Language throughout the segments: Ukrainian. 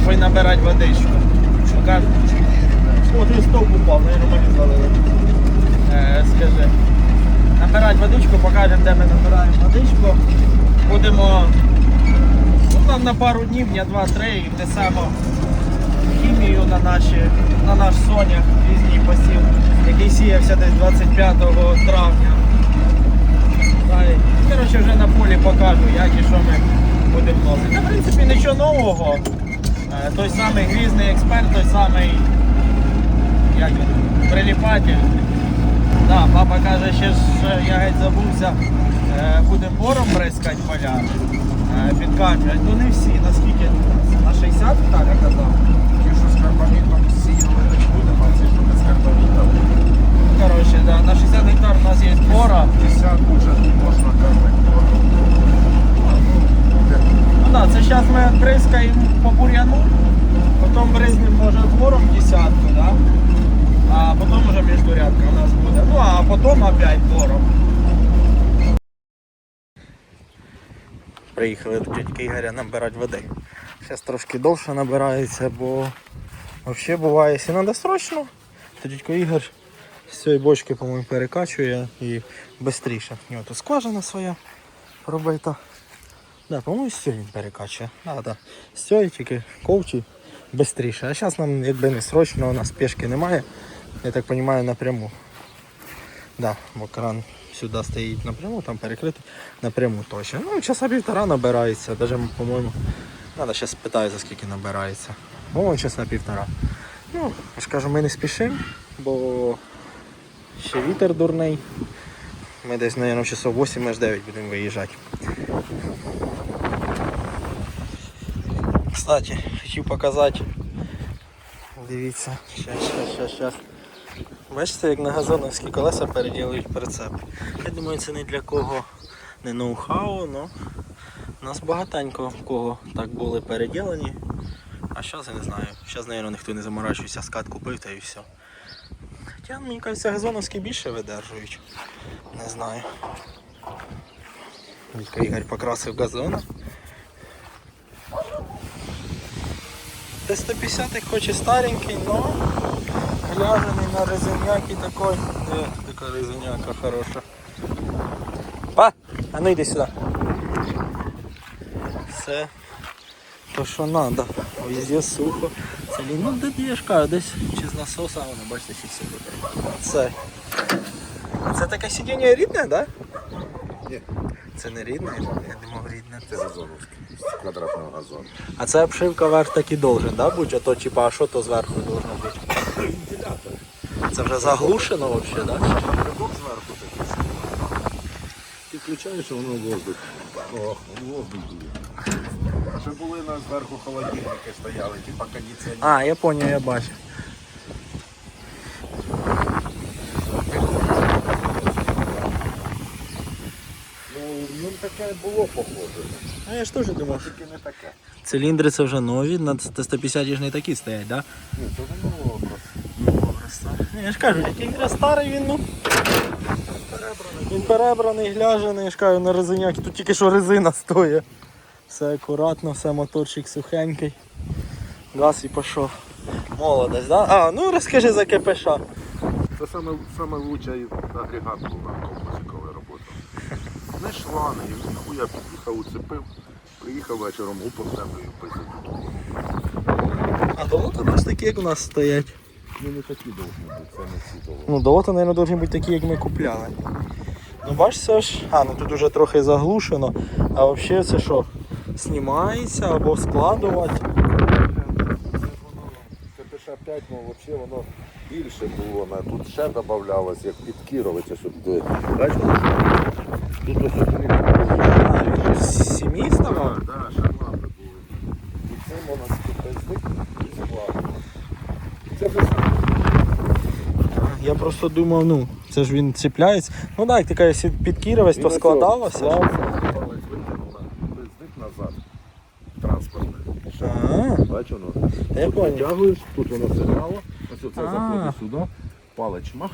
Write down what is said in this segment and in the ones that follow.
5 вечора. Їдемо з папою набирати водичку. Шукати. О, ти стовп упав, наверное, ми звалили. Е, скажи. Набирати водичку, покажемо, де ми набираємо водичку. Будемо ну, там на пару днів, дня два-три, і внесемо хімію на, наші, на наш соняк пізній посів, який сіявся десь 25 травня. Та й, Коротше, вже на полі покажу, як і що ми будемо носити. В принципі, нічого нового. Е, Той самий грізний експерт, той самий як він, приліпатель. Да, папа каже, ще ж е, я геть забувся, е, будемо бором бризкати поля, е, підкачувати. Ну не всі, наскільки на 60 так я казав. Ті, що з карбамітом сіяли, не будемо, а ці, що без карбамітом. Коротше, да, на 60 гектар у нас є бора. 50 вже можна кормити. Да, це зараз ми бризкаємо по бур'яну, потім бризнемо може бором десятку, да? а потім вже міждурядка у нас буде. Ну а потім опять бором. Приїхали до дядька Ігоря набирати води. Зараз трошки довше набирається, бо взагалі буває, якщо треба срочно, то дядько Ігор з цієї бочки, по-моєму, перекачує і швидше. У нього тут скважина своя пробита. Да, по-моєму, він перекачує. Да, да. З тільки ковчі швидше. А зараз нам якби не срочно, у нас спешки немає. Я так розумію, напряму. Да, бо кран сюди стоїть напряму, там перекритий напряму точно. Ну, часа півтора набирається, даже, по-моєму, треба зараз спитаю, за скільки набирається. По-моєму, часа півтора. Ну, я кажу, ми не спішимо, бо ще вітер дурний. Ми десь, мабуть, часов 8 аж 9 будемо виїжджати. Кстати, хотів показати. Дивіться, щас, щас, щас, щас. Бачите, як на газоновські колеса переділують прицеп. Я думаю, це не для кого не ноу-хау, але у нас багатенько в кого так були переділені. А зараз я не знаю. Зараз, мабуть, ніхто не заморачується, скат купив та і все. Хоча, мені кажеться, газоновські більше видержують. Не знаю. Вілька Ігор покрасив газон. Т-150 хоч і старенький, но гляжений на резиняки такой. Е, така резиняка хороша. Па! А ну йди сюди. Все. То що надо. Везде сухо. Це ну де я ж кажу, десь чи з насоса, воно бачите, чи все буде. Це. Це таке сидіння рідне, так? Да? Ні. Це не рідне, я думав рідне. Це газоновський, з квадратного газону. А це обшивка верх так і должен, да, будь А то типа, а що то зверху должно бути? Вентилятор. Це вже заглушено взагалі, да? Прибор зверху такий. Ти включаєш, а воно воздух. Ох, воздух дує. Ще були на зверху холодильники стояли, типа кондиціонер. А, я поняв, я бачу. Ну, ну таке було похоже. А я ж теж думав. Тільки не таке. Циліндри це вже нові, на Т-150 ж не такі стоять, да? Ні, це не було просто. Ну. Я ж кажу, який вже старий він, ну. Він перебраний, гляжений, я ж кажу, на резиняки. Тут тільки що резина стоїть. Все акуратно, все моторчик сухенький. Газ і пішов. Молодець, да? А, ну розкажи за КПШ. Це саме, саме лучший агрегат був на коли роботав. Не шлани, ніхуя під'їхав, уцепив, приїхав вечором, упав землю і писав. А долота у нас такі, як у нас стоять. Ну не такі довгі бути, це не ці довгі. Ну, долота, мабуть, повинні бути такі, як ми купляли. Ну бачиш, це ж. А, ну тут вже трохи заглушено. А взагалі це що? Знімається або складувати. Це воно, КПШ-5, ну взагалі воно більше було, тут ще додавалось, як під Кіровича, щоб до... Тут ось вони Сім'ї ставав? Так, шармати були. І це воно спиздик і склад. Це вже. Я просто думав, ну, це ж він цепляється. Ну так, кажеш, якщо підкірилось, то складалося. Пиздик назад. Транспортне. А, Бачиш воно? я Тут понял. витягуєш, тут воно сигнало, ось оце А. заходить сюди, палець мах.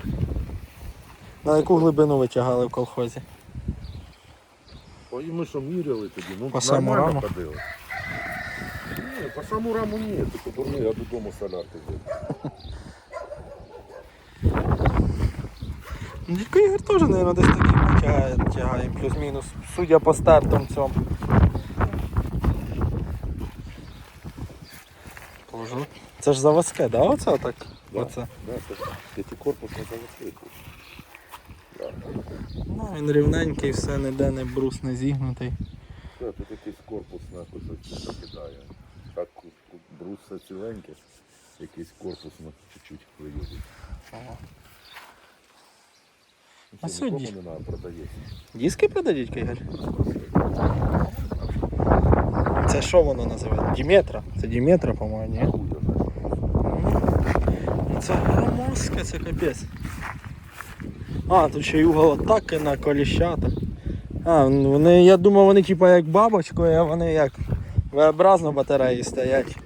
На яку глибину витягали в колхозі? Ой, ми що міряли тоді, ну По самому нормально раму? ходили. Ні, по саму раму ні, тільки дурний, я додому солярки взяв. Ну, Дядько Ігор теж, мабуть, десь таким тягає, тягає плюс-мінус, судя по стартам цьому. Положу. Це ж заводське, да? Оце так? Да. Оце. Да, це п'ятикорпусний заводський. Ну, він рівненький, все, ніде не брус не зігнутий. Все, тут якийсь корпус нахуй щось не покидає. Так брус все ціленьке, якийсь корпус на чуть-чуть виїздить. Ага. Ну, А що, сьогодні? не треба, продається. Диски продадіть, Ігор? Це що воно називається? Діметра? Це Діметра, по-моєму, ні? Це громоздке, це капець. А, тут ще й угол атаки на коліщата. А, вони, я думав, вони типа як бабочкою, а вони як V-образно батареї стоять.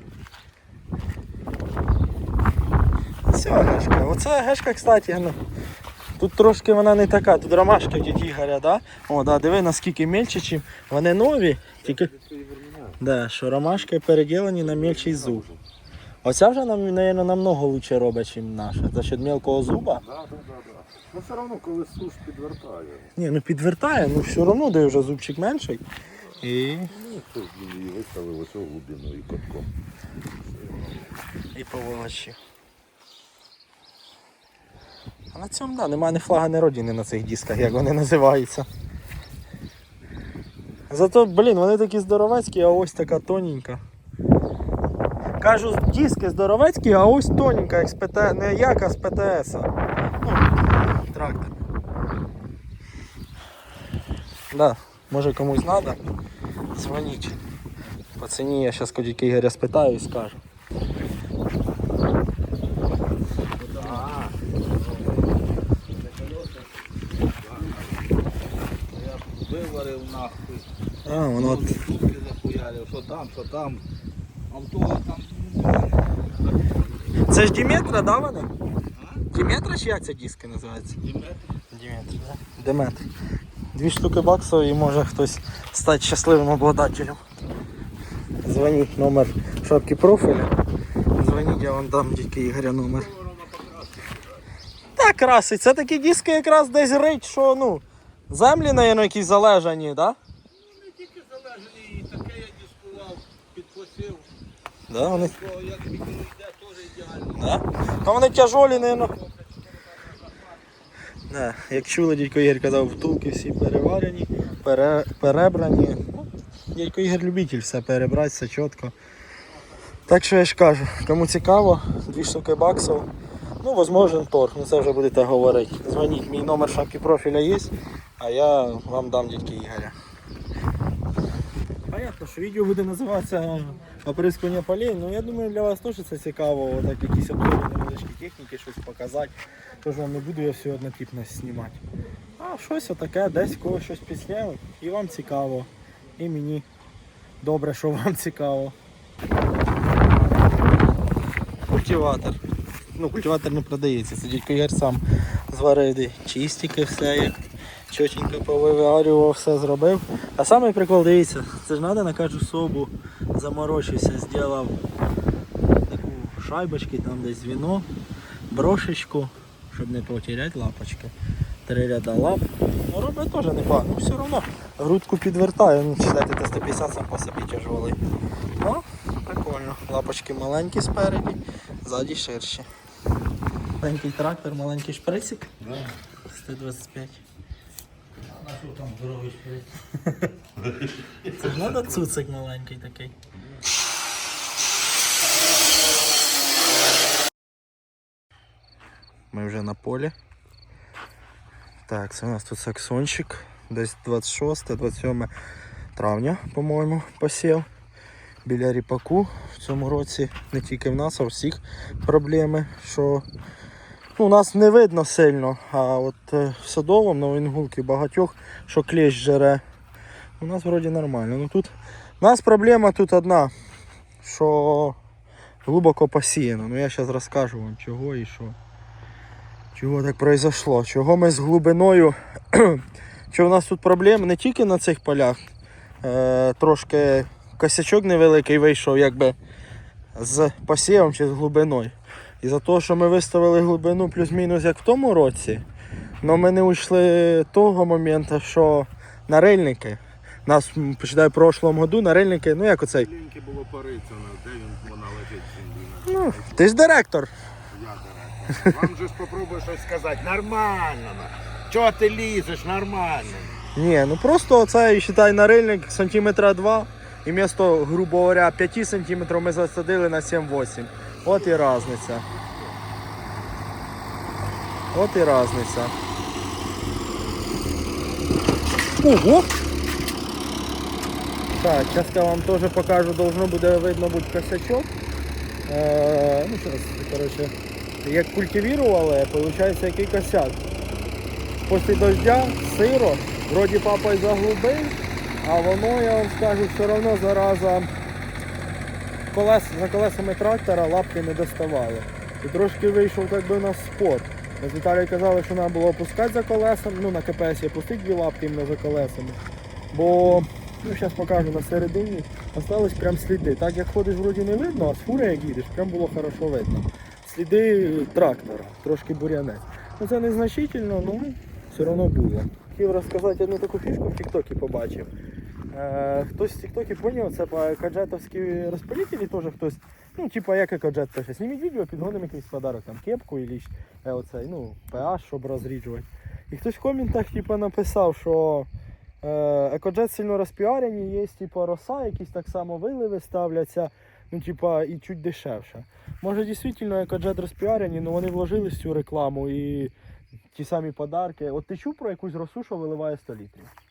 Все, гешка. Оце гешка, кстати, ну. Тут трошки вона не така, тут ромашки в діді Ігоря, да? О, да, диви наскільки мельче, чим вони нові, тільки да, що ромашки переділені на мельчий зуб. Оця вже нам, наверное, намного лучше робить, ніж наша. За счет мелкого зуба. Да, да, да. Ну все одно, коли суш підвертає. Ні, ну підвертає, ну все одно де вже зубчик менший. І, Ну, хто ж її виставив ось у глибину і котком. і поволочив. А на цьому, да, немає ні флага, ні родини на цих дисках, як вони називаються. Зато, блін, вони такі здоровецькі, а ось така тоненька. Кажу, диски здоровецькі, а ось тоненька, як з ПТ... не як, а з ПТС. Ну, трактор. Да, може комусь треба, дзвоніть. По ціні я зараз Кодіки Ігоря спитаю і скажу. Виварив нахуй. А, воно от Штуки захуярив, що там, що там. А в того там. Це ж Діметра, да, вони? Діметра чи як це диски називаються? Діметр, да? Деметр. Дві штуки баксів і може хтось стати щасливим обладателем. Дзвоніть номер шапки профіля. Дзвоніть, я вам дам тільки Ігоря номер. Так, красить. Це такі диски якраз десь рить, що ну. Землі, наверное, якісь залежані, да? Не тільки залежні, і таке я дискував, підкосив. Да, вони, То як йде, теж ідеально. да? Ну вони тяжолі, наверное. Як чули, дядько Ігор казав, втулки всі переварені, пере, перебрані. Ну, Дядько Ігор любитель все перебрати, все чітко. Так що я ж кажу, кому цікаво, дві штуки баксів. Ну, возможен торг, ну це вже будете говорити. Дзвоніть, мій номер шапки профіля є, а я вам дам дядьки Ігоря. Понятно, що відео буде називатися оприскування полей, ну я думаю для вас теж це цікаво, отак якісь обзори невеличкі техніки, щось показати. Тож вам не буду я все однотипно знімати. А щось отаке, десь когось щось пісняв, і вам цікаво. І мені добре, що вам цікаво. Культиватор. Ну, культиватор не продається, це дядько Ігор сам зварив чистики, все як чотенько повиварював, все зробив. А самий прикол, дивіться, це ж треба на кожну собу заморочився, зробив таку шайбочки, там десь віно, брошечку, щоб не потеряти лапочки. Три ряда лап. Ну, робить теж непогано. Ну, все одно грудку підвертає, ну, читайте, те 150 сам по собі тяжелий. Ну, прикольно. Лапочки маленькі спереді, ззаді ширші. Маленький трактор, маленький шприцик. 125. А що там здоровий шприц? Це ж треба цуцик маленький такий. Ми вже на полі. Так, це у нас тут саксончик. Десь 26-27 травня, по-моєму, посів. Біля ріпаку в цьому році не тільки в нас, а у всіх проблеми, що ну, у нас не видно сильно, а от е, в садовому на Інгулки багатьох, що клещ жере. У нас вроді нормально. Ну тут у нас проблема тут одна, що глибоко посіяно. Ну я зараз розкажу вам чого і що. Чого так произошло? Чого ми з глибиною. Що у нас тут проблеми не тільки на цих полях. Е, трошки косячок невеликий вийшов якби з посівом чи з глибиною. І за те, що ми виставили глибину плюс-мінус як в тому році, але ми не уйшли того моменту, що на рильники. Нас почитаю в прошлому году на рильники, ну як оцей. Ліньки було порицяно, де він вона лежить. Ну, ти ж директор. Я директор. Вам же ж щось сказати. Нормально. Чого ти лізеш? Нормально. Ні, ну просто оце, считай, на рильник сантиметра 2. І вместо, грубо говоря, 5 сантиметрів ми засадили на 7-8. От і різниця. От і різниця. Ого! Так, зараз я вам теж покажу, должно буде видно бути косячок. Е, ну, зараз, коротше, як культивували, виходить, який косяк. Після дождя сиро, вроді папа й заглубив, а воно, я вам скажу, все одно зараза колес, за колесами трактора лапки не доставали. І трошки вийшов так би у нас спор. Ми з Віталією казали, що треба було опускати за колесом, ну на КПС опустити дві лапки іменно за колесами. Бо, ну зараз покажу на середині, остались прям сліди. Так як ходиш вроді не видно, а з фури як їдеш, прям було хорошо видно. Сліди трактора, трошки бур'янець. Ну це незначительно, ну все одно було. Хотів розказати одну таку фішку в Тіктокі побачив. Е, хтось в Тіктокі поняв, це по каджетовські розпилителі теж хтось, ну, типа як і каджет пише, зніміть відео, підгонимо якийсь подарок, там кепку і е, оцей, ну, PH, щоб розріджувати. І хтось в коментах типа, написав, що е, екоджет сильно розпіарені, є типа роса, якісь так само виливи ставляться, ну, типа, і чуть дешевше. Може, дійсно екоджет розпіарені, але вони вложили цю рекламу і ті самі подарки. От ти чув про якусь росу, що виливає 100 літрів?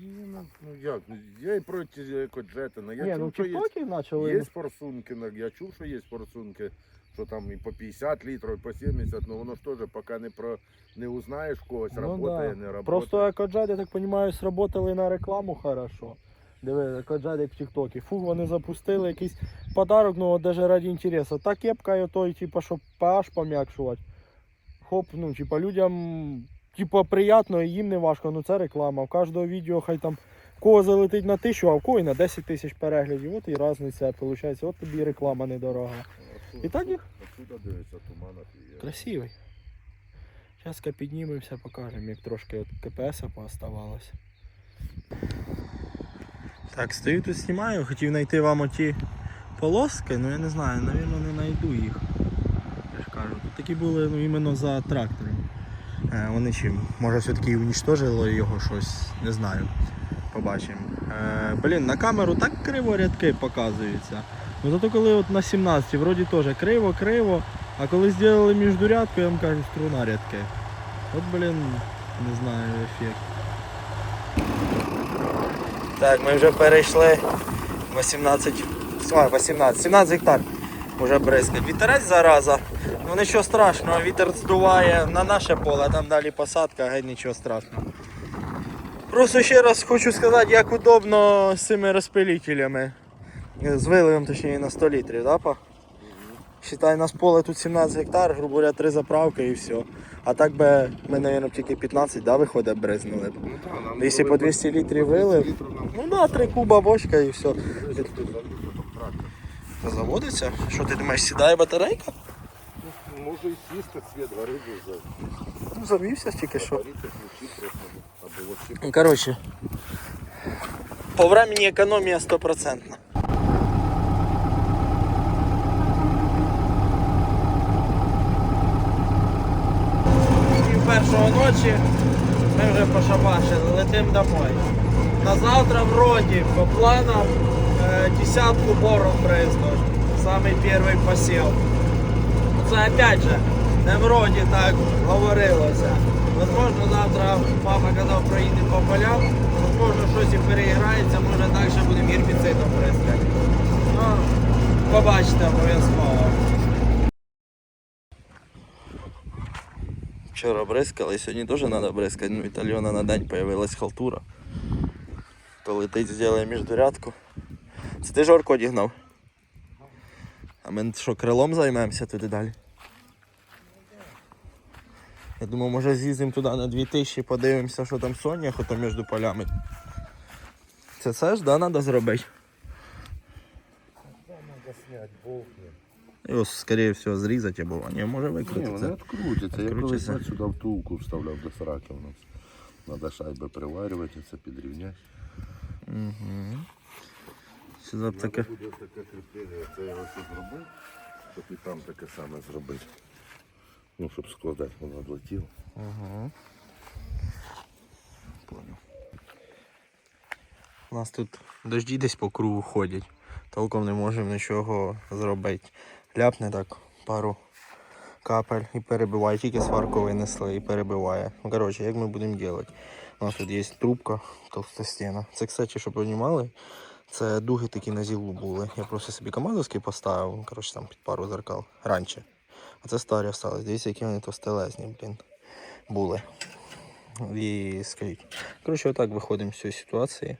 Ну, ну як, ну, я і проти екоджета, ну, я Ні, чув, ну що є, почали. є форсунки, ну, я чув, що є форсунки, що там і по 50 літрів, і по 70, ну воно ж теж поки не про не узнаєш когось, Ну работає, да. не работає. Просто екоджет, я так розумію, сработали на рекламу хорошо. Диви, екоджет як в Тіктокі. Фу, вони запустили якийсь подарок, ну навіть раді інтересу. Та кепка і той, типу, щоб pH пом'якшувати. Хоп, ну, типа, людям типа, приємно і їм не важко, ну це реклама. В кожного відео хай там в кого залетить на тисячу, а в кого і на 10 тисяч переглядів. От і різниця виходить. От тобі і реклама недорога. І так їх? Дивиться. Красивий. Зараз піднімемося, покажемо, як трошки от КПС пооставалось. Так, стою тут знімаю, хотів знайти вам оті полоски, але я не знаю, напевно не знайду їх. Я ж кажу, тут такі були ну, іменно за трактором. Е, вони чим, може все-таки і унічтожило його щось, не знаю. Побачимо. Е, блін, на камеру так криво рядки показуються. Ну зато коли от на 17 вроді теж криво-криво, а коли зробили міждурядку, я вам кажу, струна рядки. От, блін, не знаю, ефект. Так, ми вже перейшли 18, а, 18, 17 гектар. Уже бризкать. Вітерець зараза. Ну нічого страшного, вітер здуває на наше поле, а там далі посадка, геть нічого страшного. Просто ще раз хочу сказати, як удобно з цими розпилителями. З виливом, точніше, на 100 літрів, да, па? Считай, нас поле тут 17 гектар, грубо говоря, 3 заправки і все. А так би ми, мабуть, тільки 15, да, виходить, бризнули б. Ну, Якщо по 200 літрів вилив, ну да, 3 куба бочка і все. залізти, залізти, там трактор. Заводиться? Що ти думаєш, сідає батарейка? Може і сісти, світ горить вже. Ну, завівся тільки що. Ну, короче, по времени економія стопроцентна. Пів першого ночі ми вже пошабашили, летим домой. На завтра вроді по планам десятку боров бризнуть. Самий перший посів. Це опять же, не вроді так говорилося. Возможно, завтра папа казав проїде по полям, возможно, щось і переіграється, може далі будемо гербіцидом бризкати. Ну, побачите обов'язково. Вчора бризкали, сьогодні теж треба бризкати. Ну, Італьйона на день з'явилась халтура. То летить, зробить міждурядку. Це ти жорко одігнав? А ми що, крилом займемося туди далі? Я думав, може з'їздимо туди на 2000, подивимося, що там Соня, ото між полями. Це це ж, да, треба зробити? Його, скоріше всього, зрізати або ні, може Ні, вони викрутиться. відкрутяться. Я колись сюди втулку вставляв до сраки у нас. Надо шайби приварювати, це підрівняти. Угу. Сюди б таке. буде таке кріплення, це я ось зробив, щоб і там таке саме зробити. Ну, щоб складати, воно відлетіло. Угу. Понял. У нас тут дожді десь по кругу ходять. Толком не можемо нічого зробити. Ляпне так пару капель і перебиває. Тільки сварку винесли і перебиває. Ну, коротше, як ми будемо робити? У нас тут є трубка толстостіна. Це, кстати, щоб ви розуміли, це дуги такі на зілу були. Я просто собі командовський поставив, коротше, там під пару зеркал раніше. А це старі остались. Дивіться, які вони товстелезні, блін, були. І скажіть. Коротше, отак виходимо з цієї ситуації.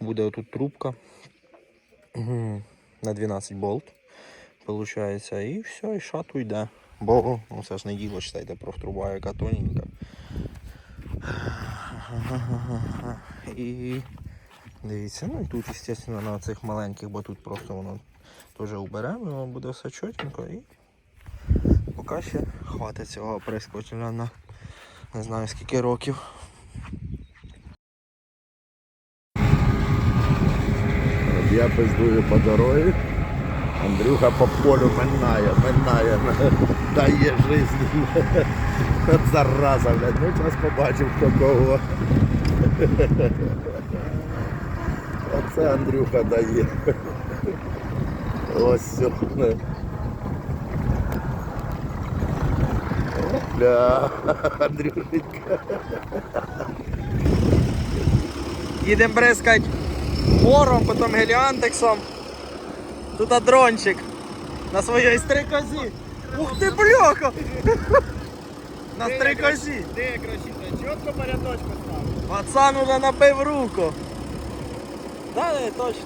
Буде отут трубка на 12 болт. Получається, і все, і шату йде. Бо ну, це ж не діло, читайте, профтруба, яка тоненька. І дивіться, ну і тут, звісно, на цих маленьких, бо тут просто воно теж уберемо, воно буде все чотенько і поки ще хватить цього прискочення на не знаю скільки років. Я пиздую по дорозі. Андрюха по полю минає, минає, дає. От зараза, блядь. Ну зараз побачив хто кого. Оце Андрюха дає. Ось все. Бля, Андрюшенька. Їдемо бризкать бором, потім геліантексом. Тут дрончик на своїй стрикозі. Ух ти, бляха! На стрикозі. Де розчитати? Чітко по рядочку став. Пацан уже набив руку. Да, не, точно.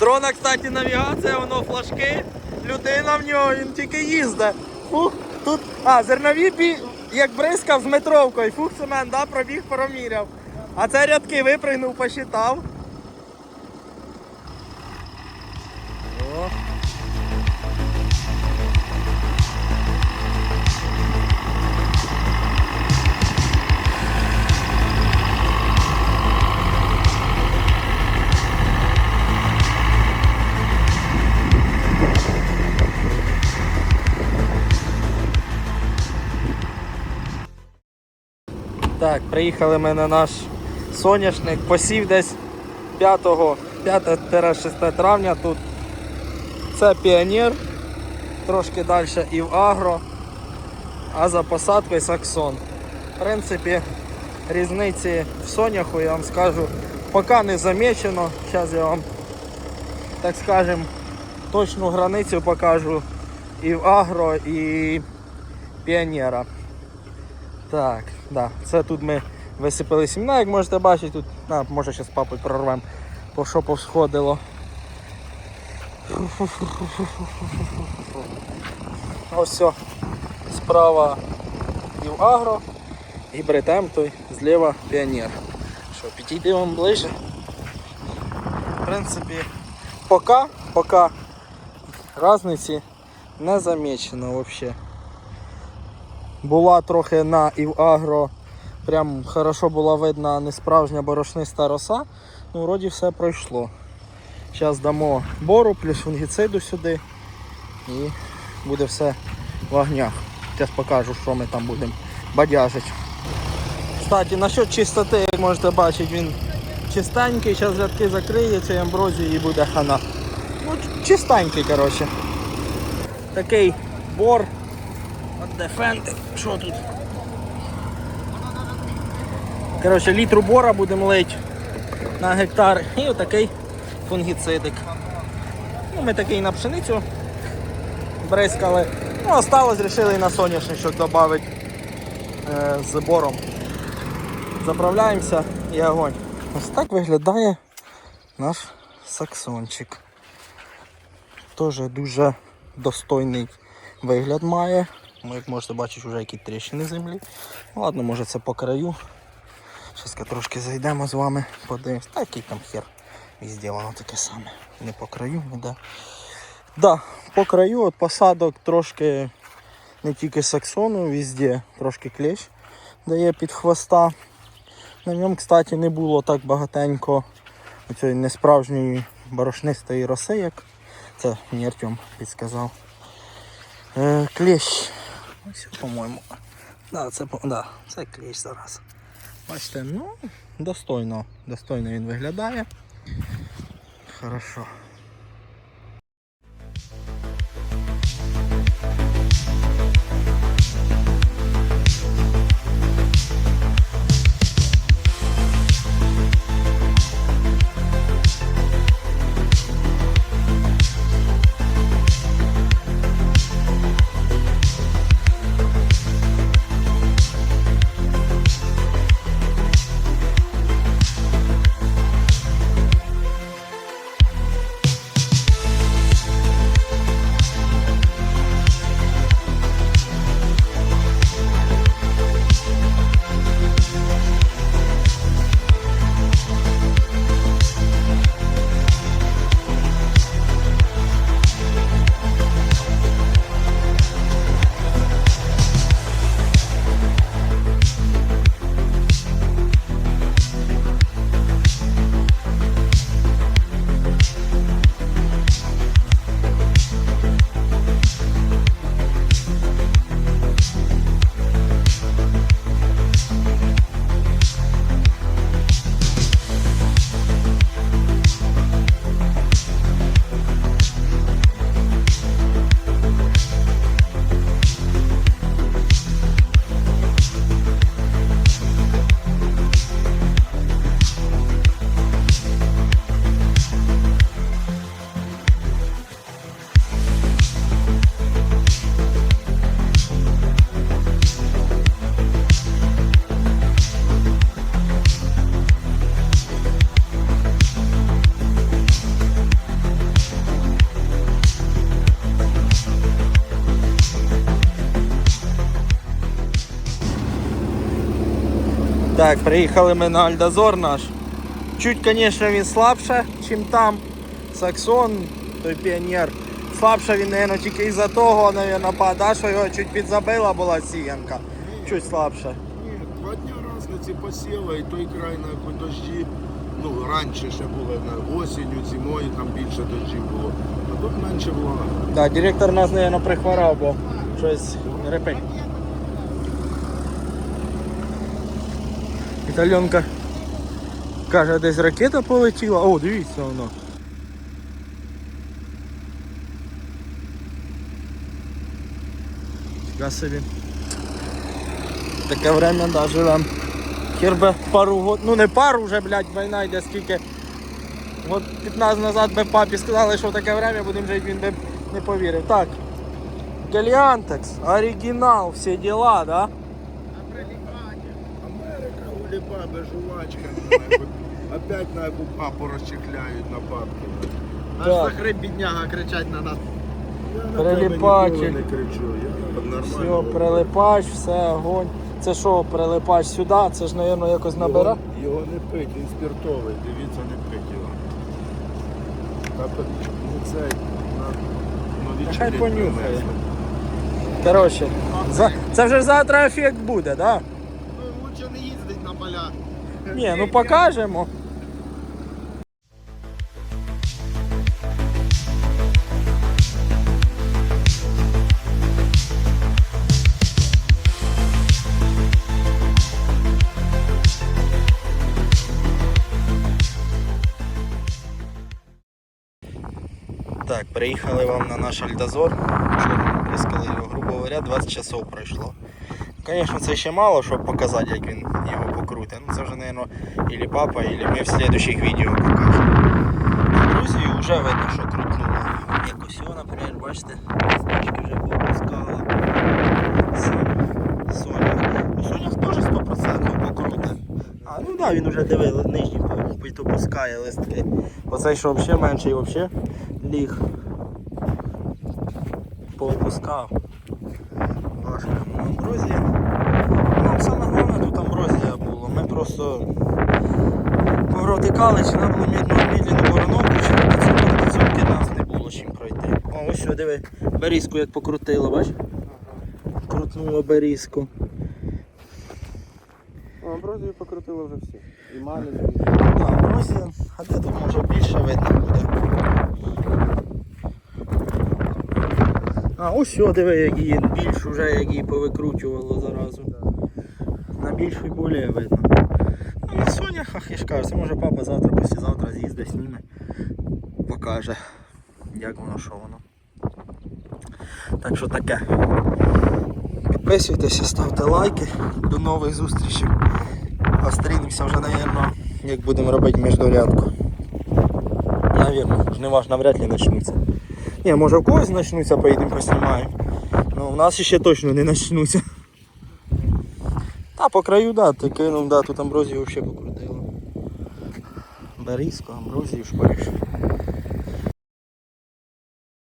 Дрона, кстати, навігація, воно флажки, людина в нього, він тільки їздить. Фух, тут, а, зернові бі, як бризкав з метровкою, фух, Семен, да, пробіг, проміряв. А це рядки випригнув, посчитав. Так, приїхали ми на наш соняшник. Посів десь 5-6 травня тут. Це піонер, трошки далі і в агро, а за посадкою саксон. В принципі, різниці в соняху я вам скажу, поки не замічено. Зараз я вам, так скажем, точну границю покажу і в агро, і піонера. Так, да. Це тут ми висипали сімна, як можете бачити, тут, а, може зараз папою прорвемо, по що повсходило. Ось все. Справа агро, і бретем той зліва піонер. Що, підійди вам ближче. В принципі, поки, поки різниці не замічено взагалі була трохи на Івагро, прям хорошо була видна несправжня борошниста роса. Ну, вроді все пройшло. Зараз дамо бору плюс фунгіциду сюди і буде все в огнях. Зараз покажу, що ми там будемо бадяжити. Кстати, насчет чистоти, як можете бачити, він чистенький, зараз рядки закриється і амброзії і буде хана. Ну, чистенький, коротше. Такий бор от Defend. Що тут? Коротше, літру бора будемо лити на гектар і отакий фунгіцидик. Ну, ми такий на пшеницю бризкали. Ну, осталось, вирішили і на соняшничок додати е, з бором. Заправляємося і огонь. Ось так виглядає наш саксончик. Теж дуже достойний вигляд має. Ну, як можете бачити, вже які тріщини землі. Ладно, може це по краю. Зараз трошки зайдемо з вами, подивимось. Та який там хер. Везде воно таке саме. Не по краю, ніде. Да, по краю от посадок трошки не тільки саксону, везде трошки клещ дає під хвоста. На ньому, кстати, не було так багатенько цієї несправжньої борошнистої роси, як це мені Артем підсказав. Е, клещ. Ось, по-моєму. Да, це, да, це кліч зараз. Бачите, ну, достойно, достойно він виглядає. Хорошо. Так, приїхали ми на Альдазор наш. Чуть, звісно, він слабше, ніж там. Саксон, той піонер. Слабше він, мабуть, тільки із-за того, мабуть, пада, що його чуть підзабила була сіянка. Чуть слабше. Ні, два дні різниці посіла і той край на дощі. Ну, раніше ще було на осінню, зимою там більше дощів було. А тут менше влага. Да, директор нас, мабуть, прихворав, бо щось репить. Італьонка каже, десь ракета полетіла. О, дивіться воно. Я собі. Таке время да, живем. Хер би пару год, ну не пару вже, блядь, війна йде скільки. От 15 назад би папі сказали, що таке время будемо жити, він би не повірив. Так. Геліантекс, оригінал, всі діла, да? Улібаби, жувачка. нахуй. Опять на яку папу розчехляють на бабки. Так. Аж захрип бідняга кричать на нас. Я на тебе Приліпачик. ніколи не кричу. Я Все, нормально. прилипач, все, огонь. Це що, прилипач сюди? Це ж, мабуть, якось набере. Його, його не пить, він спиртовий, дивіться, не пить його. Та, ну, це, на, ну, Нехай відчинить понюхає. принесли. Коротше, за... це вже завтра ефект буде, так? Да? Ну, лучше не їздить на поля. Ні, ну покажемо. Так, приїхали вам на наш Альдазор. Вчора прискали його, грубо говоря, 20 часов пройшло. Звісно, це ще мало, щоб показати, як він його покрутить. Ну це вже, мабуть, ілі папа, ілі ми в слідучих відео покажемо. Друзі, вже видно, що крутнуло. Як ось його, наприклад, бачите, значки вже попускала. Соня. У Сонях теж 100% покрутить. А, ну так, да, він вже диви, нижній попускає листки. Оцей, що взагалі менший, взагалі ліг. Поопускав. Важко. Амброзія. Нам саме головне тут амброзія було. Ми просто повротикали, чи треба було мідну вороновку, чи мотоциклі нас не було чим пройти. О, ось що, диви, берізку як покрутило, бач? Крутнуло берізку. Амброзію покрутили вже всі. І малі, А, ось, а де тут може більше видно буде. А, ось що, диви, як її більш уже як її повикручувало заразу. На більшій болі видно. Ну, на соняхах, я ж кажу, це може папа завтра, післязавтра з'їздить, зніме, покаже, як воно, що воно. Так що таке. Підписуйтеся, ставте лайки. До нових зустрічей. Острінемося вже, напевно, як будемо робити міждорядку. Навірно, жнива ж навряд ли почнуться. Ні, може в когось почнуться, поїдемо поснімаємо. Ну, в нас ще точно не почнуться. По краю, да, ти кинув, да, тут амброзію взагалі покрутило. Берізко, амброзію шпариш.